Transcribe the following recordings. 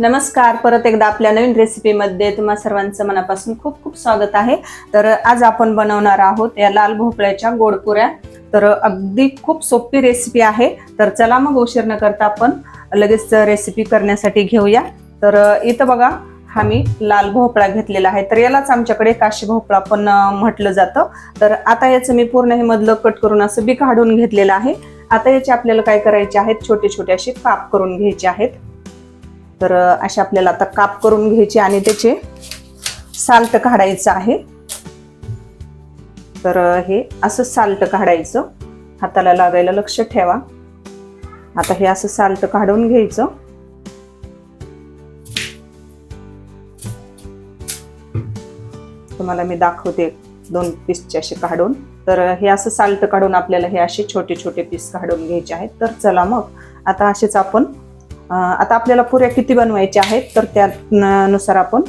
नमस्कार. परत एकदा आपल्या नवीन रेसिपीमध्ये तुम्हा सर्वांचं मनापासून खूप खूप स्वागत आहे. तर आज आपण बनवणार आहोत या लाल भोपळ्याच्या गोडपुऱ्या तर अगदी खूप सोपी रेसिपी आहे. तर चला मग उशीर न करता आपण लगेच रेसिपी करण्यासाठी घेऊया. तर इथं बघा हा मी लाल भोपळा घेतलेला आहे. तर यालाच आमच्याकडे काशी भोपळा पण म्हटलं जातं. तर आता याचं मी पूर्ण हे मधलं कट करून असं बी काढून घेतलेलं आहे. आता याचे आपल्याला काय करायचे आहेत छोटे छोटे असे काप करून घ्यायचे आहेत. तर असे आपल्याला आता काप करून घ्यायचे आणि त्याचे साल्ट काढायचं आहे. तर हे असं साल्ट काढायचं. हाताला लागायला लक्ष ठेवा. आता हे असं साल्ट काढून घ्यायचं. तुम्हाला मी दाखवते दोन पीसचे असे काढून. तर हे असं साल्ट काढून आपल्याला हे असे छोटे छोटे पीस काढून घ्यायचे आहेत. तर चला मग आता असेच आपण आता आपल्याला पुऱ्या किती बनवायच्या आहेत तर त्यानुसार आपण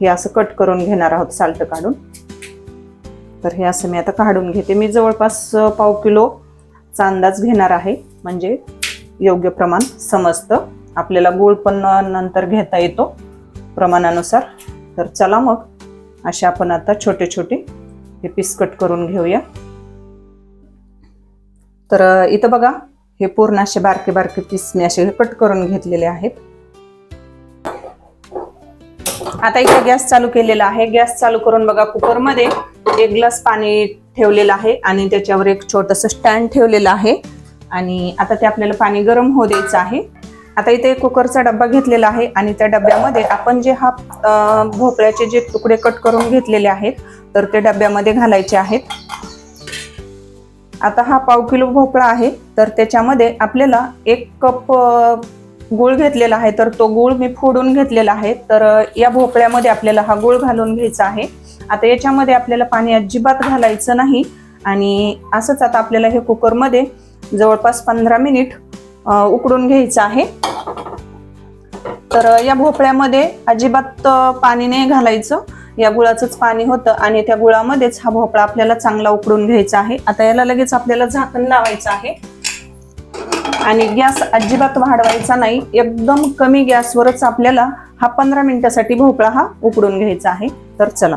हे असं कट करून घेणार आहोत साल्ट काढून. तर हे असं मी आता काढून घेते. मी जवळपास पाव किलोचा अंदाज घेणार आहे. म्हणजे योग्य प्रमाण समजतं. आपल्याला गूळ पण नंतर घेता येतो प्रमाणानुसार. तर चला मग असे आपण आता छोटे छोटे हे पीस कट करून घेऊया. तर इथं बघा हे पूर्ण असे बारके बारके पीस मी असे कट करून घेतलेले आहेत. आता इथे गॅस चालू केलेला आहे. गॅस चालू करून बघा कुकरमध्ये एक ग्लास पाणी ठेवलेलं आहे आणि त्याच्यावर एक छोटस स्टँड ठेवलेलं आहे. आणि आता ते आपल्याला पाणी गरम होऊ द्यायचं आहे. आता इथे कुकरचा डब्बा घेतलेला आहे आणि त्या डब्यामध्ये आपण जे हा भोपळ्याचे जे तुकडे कट करून घेतलेले आहेत तर ते डब्यामध्ये घालायचे आहेत. आता हा पाव किलो भोपळा आहे तर त्याच्यामध्ये आपल्याला एक कप गूळ घेतलेला आहे तर तो गूळ मी फोडून घेतलेला आहे. तर या भोपळ्यामध्ये आपल्याला हा गूळ घालून घ्यायचा आहे. आता याच्यामध्ये आपल्याला पाणी अजिबात घालायचं नाही आणि असंच आता आपल्याला हे कुकरमध्ये जवळपास पंधरा मिनिट उकडून घ्यायचं आहे. तर या भोपळ्यामध्ये अजिबात पाणी नाही घालायचं. या गुळाचंच पाणी होतं आणि त्या गुळामध्येच हा भोपळा आपल्याला चांगला उकडून घ्यायचा आहे. आता याला लगेच आपल्याला झाकण लावायचं आहे. आणि गॅस अजिबात वाढवायचा नाही. एकदम कमी गॅसवरच आपल्याला हा पंधरा मिनिटासाठी भोपळा हा उकडून घ्यायचा आहे. तर चला.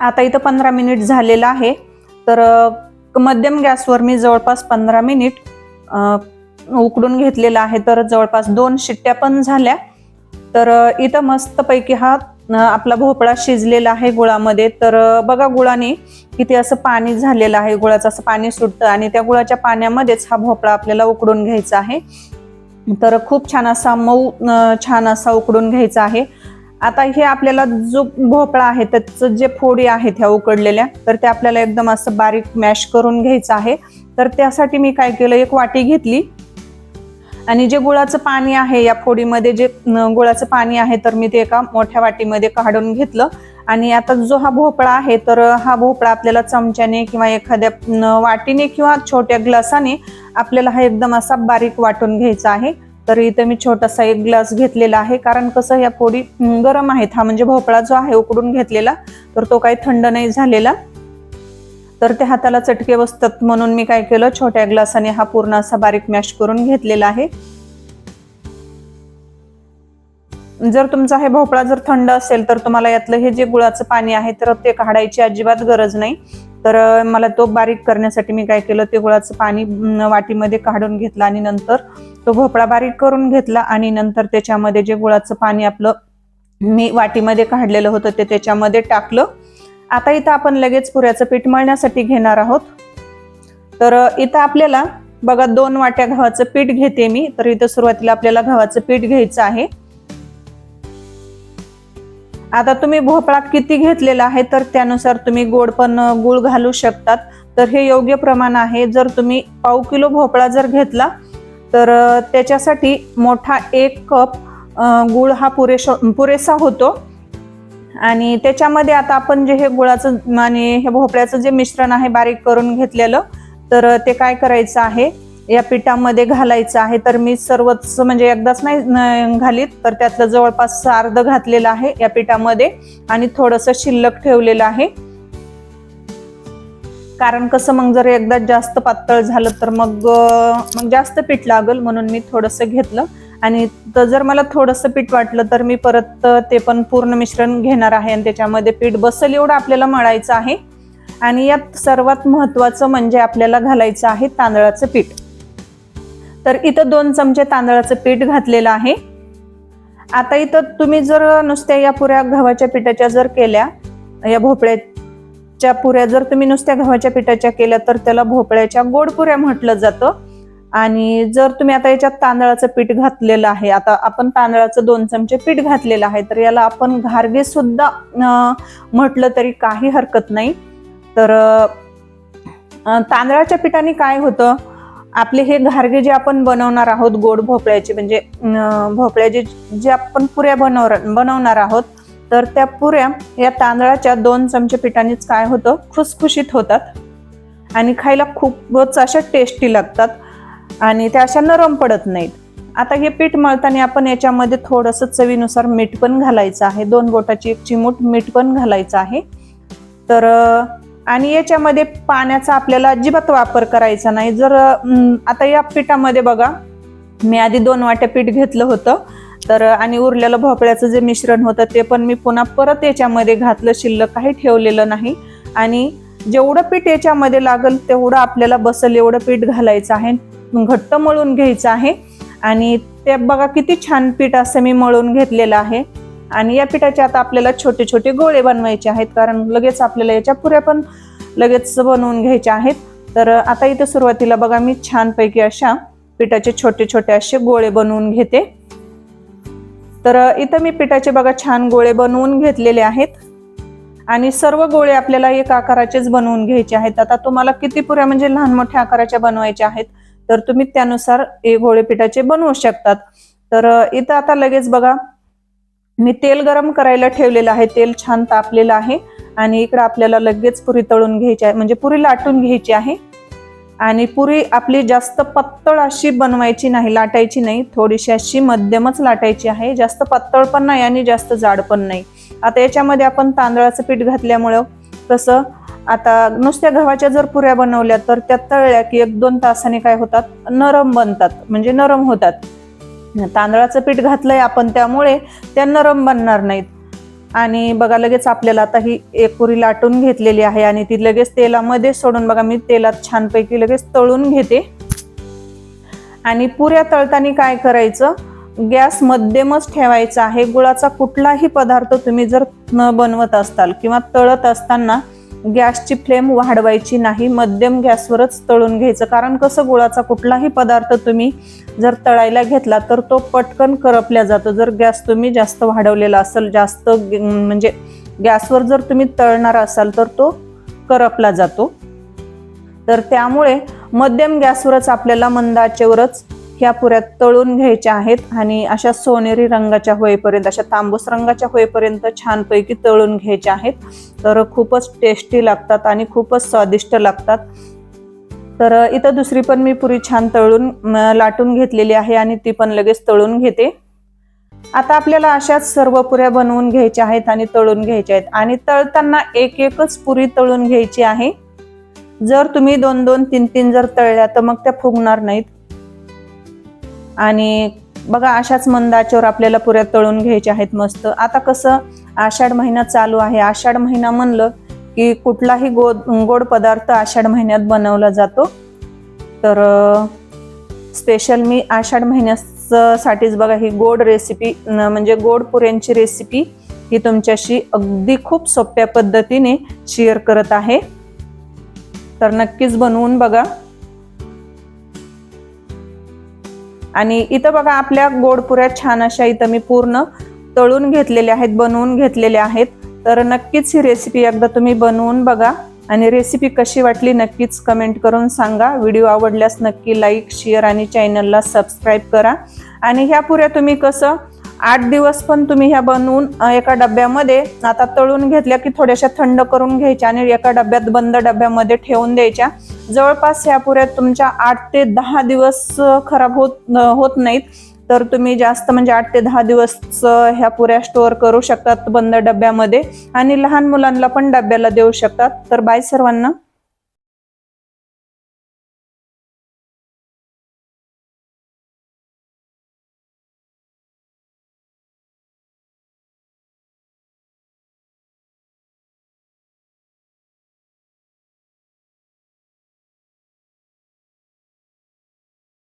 आता इथं पंधरा मिनिट झालेलं आहे. तर मध्यम गॅसवर मी जवळपास पंधरा मिनिट उकडून घेतलेला आहे. तर जवळपास दोन शिट्ट्या पण झाल्या. तर इथं मस्तपैकी हा आपला भोपळा शिजलेला आहे गुळामध्ये. तर बघा गुळाने किती असं पाणी झालेलं आहे. गुळाचं असं पाणी सुटतं आणि त्या गुळाच्या पाण्यामध्येच हा भोपळा आपल्याला उकडून घ्यायचा आहे. तर खूप छान असा मऊ छान असा उकडून घ्यायचा आहे. आता हे आपल्याला जो भोपळा आहे त्याचं जे फोडी आहेत ह्या उकडलेल्या तर ते आपल्याला एकदम असं बारीक मॅश करून घ्यायचं आहे. तर त्यासाठी मी काय केलं एक वाटी घेतली. आणि जे गुळाचं पाणी आहे या फोडीमध्ये जे गुळाचं पाणी आहे तर मी ते एका मोठ्या वाटीमध्ये काढून घेतलं. आणि आता जो हा भोपळा आहे तर हा भोपळा आपल्याला चमच्याने किंवा एखाद्या वाटीने किंवा छोट्या ग्लासाने आपल्याला हा एकदम असा बारीक वाटून घ्यायचा आहे. तर इथे मी छोटासा एक ग्लास घेतलेला आहे. कारण कसं या पोळी गरम आहेत. हा म्हणजे भोपळा जो आहे उकडून घेतलेला तर तो काही थंड नाही झालेला. तर ते हाताला चटके बसतात म्हणून मी काय केलं छोट्या ग्लासाने हा पूर्ण असा बारीक मॅश करून घेतलेला आहे. जर तुमचा हे भोपळा जर थंड असेल तर तुम्हाला यातलं हे जे गुळाचं पाणी आहे तर ते काढायची अजिबात गरज नाही. तर मला तो बारीक करण्यासाठी मी काय केलं ते गुळाचं पाणी वाटीमध्ये काढून घेतलं आणि नंतर तो भोपळा बारीक करून घेतला आणि नंतर त्याच्यामध्ये जे गुळाचं पाणी आपलं मी वाटीमध्ये काढलेलं होतं ते त्याच्यामध्ये टाकलं. आता इथं आपण लगेच पुऱ्याचं पीठ मळण्यासाठी घेणार आहोत. तर इथं आपल्याला बघा दोन वाट्या गव्हाचं पीठ घेते मी. तर इथं सुरुवातीला आपल्याला गव्हाचं पीठ घ्यायचं आहे. आता तुम्ही भोपळा किती घेतलेला आहे तर त्यानुसार तुम्ही गोड पण गुळ घालू शकतात. तर हे योग्य प्रमाण आहे. जर तुम्ही पाव किलो भोपळा जर घेतला तर त्याच्यासाठी मोठा एक कप गूळ गुळ हा पुरेशा पुरेसा होतो. आणि त्याच्यामध्ये आता आपण जे हे गुळाचं आणि हे भोपळ्याचं जे मिश्रण आहे बारीक करून घेतलेलं तर ते काय करायचं आहे? या पिठामध्ये घालायचं आहे. तर मी सर्वच म्हणजे एकदाच नाही घालीत तर त्यातलं जवळपास अर्ध घातलेलं आहे या पिठामध्ये. आणि थोडंसं शिल्लक ठेवलेलं आहे. कारण कसं मग जर एकदा जास्त पातळ झालं तर मग मग जास्त पीठ लागल म्हणून मी थोडंसं घेतलं. आणि जर मला थोडंसं पीठ वाटलं तर मी परत ते पण पूर्ण मिश्रण घेणार आहे आणि त्याच्यामध्ये पीठ बसल एवढं आपल्याला मळायचं आहे. आणि यात सर्वात महत्वाचं म्हणजे आपल्याला घालायचं आहे तांदळाचं पीठ. तर इथं दोन चमचे तांदळाचं पीठ घातलेलं आहे. आता इथं तुम्ही जर नुसत्या या पुऱ्या गव्हाच्या पिठाच्या जर केल्या या च्या पुऱ्या जर तुम्ही नुसत्या गव्हाच्या पिठाच्या केल्या तर त्याला भोपळ्याच्या गोड पुऱ्या म्हटलं जातं. आणि जर तुम्ही आता याच्यात तांदळाचं पीठ घातलेलं आहे आता आपण तांदळाचं दोन चमचे पीठ घातलेलं आहे तर याला आपण घारगे सुद्धा म्हटलं तरी काही हरकत नाही. तर तांदळाच्या पिठाने काय होतं आपले हे घारगे जे आपण बनवणार आहोत गोड भोपळ्याचे म्हणजे भोपळ्याचे जे आपण पुऱ्या बनव बनवणार आहोत तर त्या पुऱ्या या तांदळाच्या दोन चमचे पिठानेच काय होतं? खुसखुशीत होतात. आणि खायला खूपच अशा टेस्टी लागतात. आणि त्या अशा नरम पडत नाहीत. आता हे पीठ मळताना आपण याच्यामध्ये थोडंसं चवीनुसार मीठ पण घालायचं आहे. दोन बोटाची एक चिमूट मीठ पण घालायचं आहे. तर आणि याच्यामध्ये पाण्याचा आपल्याला अजिबात वापर करायचा नाही. जर आता या पिठामध्ये बघा मी आधी दोन वाट्या पीठ घेतलं होतं. तर आणि उरलेलं भोपळ्याचं जे मिश्रण होतं ते पण मी पुन्हा परत याच्यामध्ये घातलं शिल्लक काही ठेवलेलं नाही. आणि जेवढं पीठ याच्यामध्ये लागल तेवढं आपल्याला बसल एवढं पीठ घालायचं आहे. घट्ट मळून घ्यायचं आहे. आणि ते बघा किती छान पीठ असं मी मळून घेतलेलं आहे. आणि या पिठाचे आता आपल्याला छोटे छोटे गोळे बनवायचे आहेत कारण लगेच आपल्याला याच्या पुऱ्या पण लगेच बनवून घ्यायच्या आहेत. तर आता इथं सुरुवातीला बघा मी छानपैकी अशा पिठाचे छोटे छोटे असे गोळे बनवून घेते. तर इथं मी पिठाचे बघा छान गोळे बनवून घेतलेले आहेत. आणि सर्व गोळे आपल्याला एक आकाराचेच बनवून घ्यायचे आहेत. आता तुम्हाला किती पुऱ्या म्हणजे लहान मोठ्या आकाराच्या बनवायच्या आहेत तर तुम्ही त्यानुसार हे गोळे पिठाचे बनवू शकतात. तर इथं आता लगेच बघा मी तेल गरम करायला ठेवलेलं आहे. तेल छान तापलेलं आहे. आणि इकडं आपल्याला लगेच पुरी तळून घ्यायची आहे म्हणजे पुरी लाटून घ्यायची आहे. आणि पुरी आपली जास्त पत्तळ अशी बनवायची नाही लाटायची नाही. थोडीशी अशी मध्यमच लाटायची आहे. जास्त पत्तळ पण नाही आणि जास्त जाड पण नाही. आता याच्यामध्ये आपण तांदळाचं पीठ घातल्यामुळं कसं आता नुसत्या गव्हाच्या जर पुऱ्या बनवल्या तर त्या तळल्या की एक दोन तासाने काय होतात? नरम बनतात. म्हणजे नरम होतात. तांदळाचं पीठ घातलंय आपण त्यामुळे त्या नरम बनणार नाहीत. आणि बघा लगेच आपल्याला आता ही एक पुरी लाटून घेतलेली आहे आणि ती लगेच तेलामध्ये सोडून बघा मी तेलात छानपैकी लगेच तळून घेते. आणि पुऱ्या तळताना काय करायचं? गॅस मध्यमच ठेवायचा आहे. गुळाचा कुठलाही पदार्थ तुम्ही जर न बनवत असताल किंवा तळत असताना गॅसची फ्लेम वाढवायची नाही मध्यम गॅसवरच तळून घ्यायचं. कारण कसं गुळाचा कुठलाही पदार्थ तुम्ही जर तळायला घेतला तर तो पटकन करपल्या जातो. जर गॅस तुम्ही जास्त वाढवलेला असेल जास्त ग- म्हणजे गॅसवर जर तुम्ही तळणार असाल तर तो करपला जातो. तर त्यामुळे मध्यम गॅसवरच आपल्याला मंदाचेवरच ह्या पुऱ्या तळून घ्यायच्या आहेत आणि अशा सोनेरी रंगाच्या होईपर्यंत अशा तांबूस रंगाच्या होईपर्यंत छानपैकी तळून घ्यायच्या आहेत. तर खूपच टेस्टी लागतात आणि खूपच स्वादिष्ट लागतात. तर इथं दुसरी पण मी पुरी छान तळून लाटून घेतलेली आहे आणि ती पण लगेच तळून घेते. आता आपल्याला अशाच सर्व पुऱ्या बनवून घ्यायच्या आहेत आणि तळून घ्यायच्या आहेत. आणि तळताना एक एकच पुरी तळून घ्यायची आहे. जर तुम्ही दोन दोन तीन तीन जर तळल्या तर मग त्या फुगणार नाहीत. आणि बघा अशाच मंदाच्यावर आपल्याला पुऱ्या तळून घ्यायच्या आहेत मस्त. आता कसं आषाढ महिना चालू आहे. आषाढ महिना म्हणलं की कुठलाही गोद गोड पदार्थ आषाढ महिन्यात बनवला जातो. तर स्पेशल मी आषाढ महिन्यासाठीच बघा ही गोड रेसिपी म्हणजे गोड पुऱ्यांची रेसिपी ही तुमच्याशी अगदी खूप सोप्या पद्धतीने शेअर करत आहे. तर नक्कीच बनवून बघा. आणि इथं बघा आपल्या गोडपुऱ्या छान अशा इथं मी पूर्ण तळून घेतलेल्या आहेत बनवून घेतलेल्या आहेत. तर नक्कीच ही रेसिपी एकदा तुम्ही बनवून बघा. आणि रेसिपी कशी वाटली नक्कीच कमेंट करून सांगा. व्हिडिओ आवडल्यास नक्की लाईक शेअर आणि चॅनलला सबस्क्राईब करा. आणि ह्या पुऱ्या तुम्ही कसं आठ दिवस पण तुम्ही ह्या बनवून एका डब्यामध्ये आता तळून घेतल्या की थोड्याशा थंड करून घ्यायच्या आणि एका डब्यात बंद डब्यामध्ये ठेवून द्यायच्या. जवळपास ह्या पुऱ्या तुमच्या आठ ते दहा दिवस खराब होत होत नाहीत. तर तुम्ही जास्त म्हणजे आठ ते दहा दिवस ह्या पुऱ्या स्टोअर करू शकतात बंद डब्यामध्ये. आणि लहान मुलांना पण डब्याला देऊ शकतात. तर बाय सर्वांना.